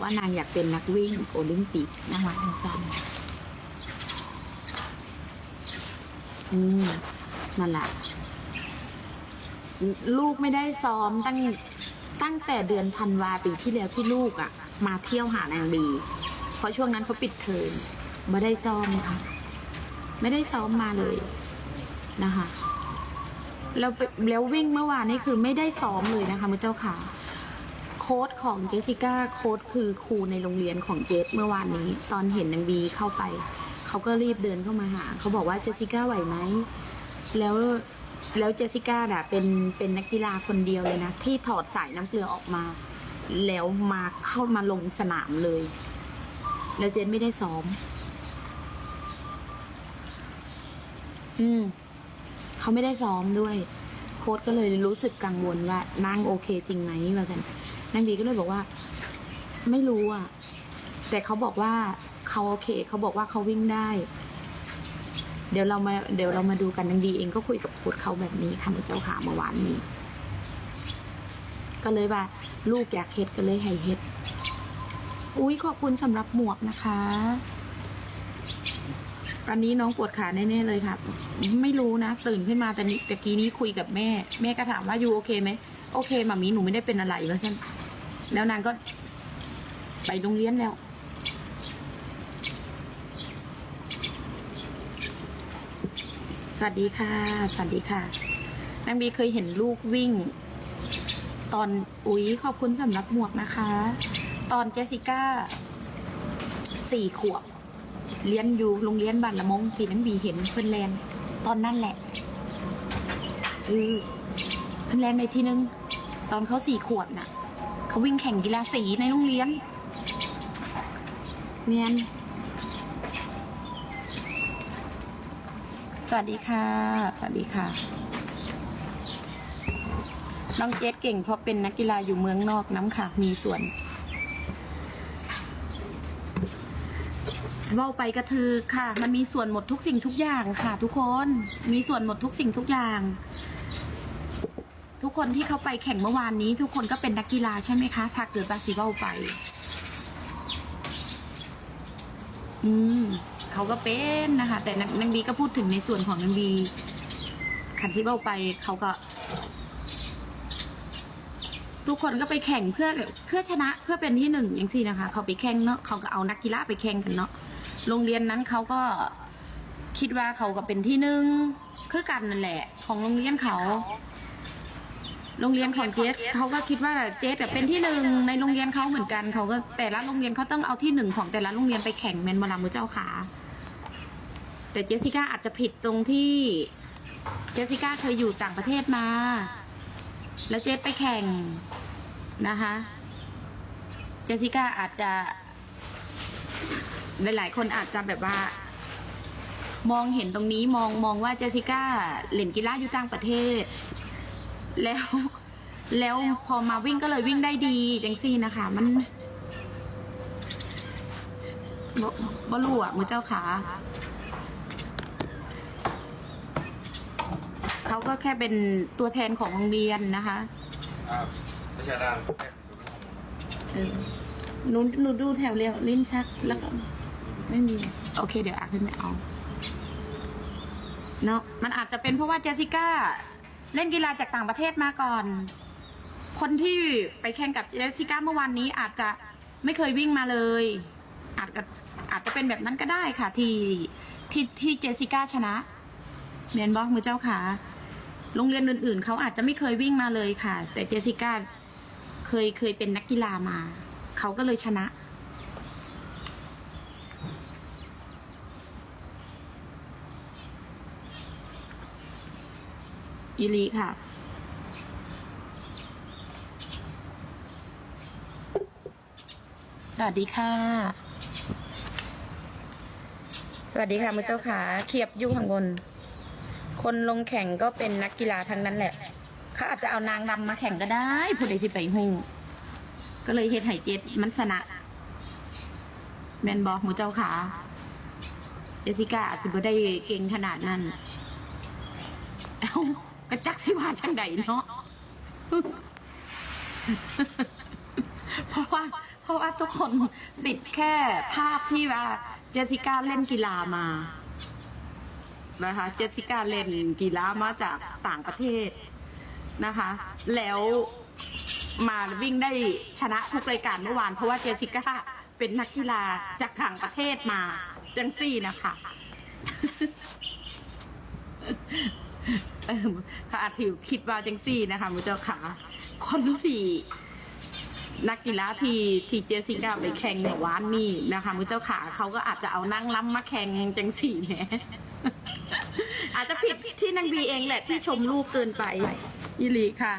ว่านางอยากเป็นนักวิ่งโอลิมปิกนะคะทางสั้นอืมนั่นแหละ ลูกไม่ได้ซ้อมตั้งตั้งแต่เดือนธันวาปีที่แล้วที่ลูกอะ่ะ มาเที่ยวหานางบี เพราะช่วงนั้นเขาปิดเทอมไม่ได้ซ้อมค่ะ ไม่ได้ซ้อมมาเลยนะคะแล้วแล้ววิ่งเมื่อวานนี่คือไม่ได้ซ้อมเลยนะคะมือเจ้าค่ะ ค้ดของเจสสิก้าโค้ดคือครูในโรงเรียนของเจสเมื่อวานนี้ ตอนเห็นนางบีเข้าไป เขาก็รีบเดินเข้ามาหา เขาบอกว่าเจสสิก้าไหวไหม แล้วแล้วเจสสิก้าน่ะเป็นเป็นนักกีฬาคนเดียวเลยนะ ที่ถอดสายน้ำเกลือออกมา แล้วมาเข้ามาลงสนามเลย แล้วเจนไม่ได้ซ้อม อืม เขาไม่ได้ซ้อมด้วย โค้ชก็เลยรู้สึกกังวลว่านั่งโอเคจริงไหมว่าสัน นางบีก็เลยบอกว่า ไม่รู้อะ แต่เขาบอกว่าเขาโอเค เขาบอกว่าเขาวิ่งได้ เดี๋ยวเรามาเดี๋ยวเรามาดูกันนางบีเองก็คุยกับโค้ชเขาแบบนี้ค่ะเจ้าขาเมื่อวานนี้ ก็เลยว่า ลูกอยากเฮ็ดก็เลยให้เฮ็ดอุ้ยขอบคุณสำหรับหมวกนะคะอันนี้น้องปวดขาแน่ๆเลยค่ะ ไม่รู้นะ ตื่นขึ้นมาแต่นี้ตะกี้นี้คุยกับแม่ แม่ก็ถามว่าอยู่โอเคไหมโอเคมามีหนูไม่ได้เป็นอะไรแล้วใช่ไหม แล้วนางก็ไปโรงเรียนแล้ว สวัสดีค่ะ สวัสดีค่ะนางบีเคยเห็นลูกวิ่ง ตอนอุ๊ยขอบคุณสำหรับหมวกนะคะ ตอนเจสสิก้าสี่ขวบเรียนอยู่โรงเรียนบ้านละมงที่นังบีเห็นเพิ่อนแลนตอนนั้นแหละเออเพิ่อนแลนในทีนึง ตอนเขาสี่ขวบน่ะ เขาวิ่งแข่งกีฬาสีในโรงเรียนเนียนสวัสดีค่ะ สวัสดีค่ะ น้องเจสเก่งเพราะเป็นนักกีฬาอยู่เมืองนอกน้ำค่ะ มีส่วนเว่าไปกระทือค่ะ มันมีส่วนหมดทุกสิ่งทุกอย่างค่ะ ทุกคน มีส่วนหมดทุกสิ่งทุกอย่าง ทุกคนที่เขาไปแข่งเมื่อวานนี้ ทุกคนก็เป็นนักกีฬาใช่ไหมคะ ถ้าเกิดบาซิเว่าไป อืมเขาก็เป็นนะคะ แต่นางนบีก็พูดถึงในส่วนของนางบีขันซิเว่าไปเขาก็ ทุกคนก็ไปแข่งเพื่อเพื่อชนะเพื่อเป็นที่หนึ่งอย่างสี่นะคะ เขาไปแข่งเนาะเขาก็เอานักกีฬาไปแข่งกันเนาะโรงเรียนนั้นเขาก็คิดว่าเขาก็เป็นที่หนึ่งคือกันนั่นแหละ ของโรงเรียนเขา โรงเรียนของเจสเขาก็คิดว่าเจสเป็นที่หนึ่งในโรงเรียนเขาเหมือนกันเขาก็แต่ละโรงเรียนเขาต้องเอาที่หนึ่งของแต่ละโรงเรียนไปแข่งแมนบอลามือเจ้าขาแต่เจสสิก้าอาจจะผิดตรงที่เจสสิก้าเคยอยู่ต่างประเทศมา แล้วเจสไปแข่งนะคะ เจสสิก้าอาจจะหลายๆคนอาจจะแบบว่ามองเห็นตรงนี้มองมองว่าเจสสิก้าเล่นกีฬาอยู่ต่างประเทศ แล้ว แล้วพอมาวิ่งก็เลยวิ่งได้ดีจังซี่นะคะมันบ่บ่รู้อะมือเจ้าขาเขาก็แค่เป็นตัวแทนของโรงเรียนนะคะอ่าประชาดานเออหนูหนูดูแถวเรียวลิ้นชักแล้วก็ไม่มี โอเคเดี๋ยวอาขึ้นไม่เอาเนาะมันอาจจะเป็นเพราะว่าเจสสิก้า เล่นกีฬาจากต่างประเทศมาก่อน คนที่ไปแข่งกับเจสสิก้าเมื่อวานนี้อาจจะไม่เคยวิ่งมาเลย อาจจะอาจจะเป็นแบบนั้นก็ได้ค่ะ ที่ที่ที่เจสสิก้าชนะเมียนบอกมือเจ้าขาโรงเรียนอื่นๆเขาอาจจะไม่เคยวิ่งมาเลยค่ะ แต่เจสสิก้าเคยเคยเป็นนักกีฬามา เขาก็เลยชนะ อีลีค่ะ สวัสดีค่ะ สวัสดีค่ะมือเจ้าขาเขียบอยู่ข้างบน คนลงแข่งก็เป็นนักกีฬาทั้งนั้นแหละเขาอาจจะเอานางรำมาแข่งก็ได้ผู้ใดสิไปหูก็เลยเฮ็ดไห้เจ็ดมันชนะแมนบอกหมูเจ้าขาเจสิก้าอาจสิบ่ได้เก่งขนาดนั้น เอ้า กระจักสิว่าจังใดเนาะเพราะว่าเพราะว่าทุกคนติดแค่ภาพที่ว่าเจสสิก้าเล่นกีฬามานะคะเจสสิก้าเล่นกีฬามาจากต่างประเทศนะคะ แล้วมาวิ่งได้ชนะทุกรายการเมื่อวานเพราะว่าเจสสิก้าเป็นนักกีฬาจากต่างประเทศมาจังซี่นะคะ เออเขาอาจถิวคิดว่าจังซี่นะคะมุเจ้าขาคนที่นักกีฬาที่ที่เจสิก้าไปแข่งในวานนี่นะคะมุเจ้าขาเขาก็อาจจะเอานั่งล้ำมาแข่งจังสี่แหมอาจจะผิดที่นางบีเองแหละที่ชมลูกเกินไปอีลีค่ะ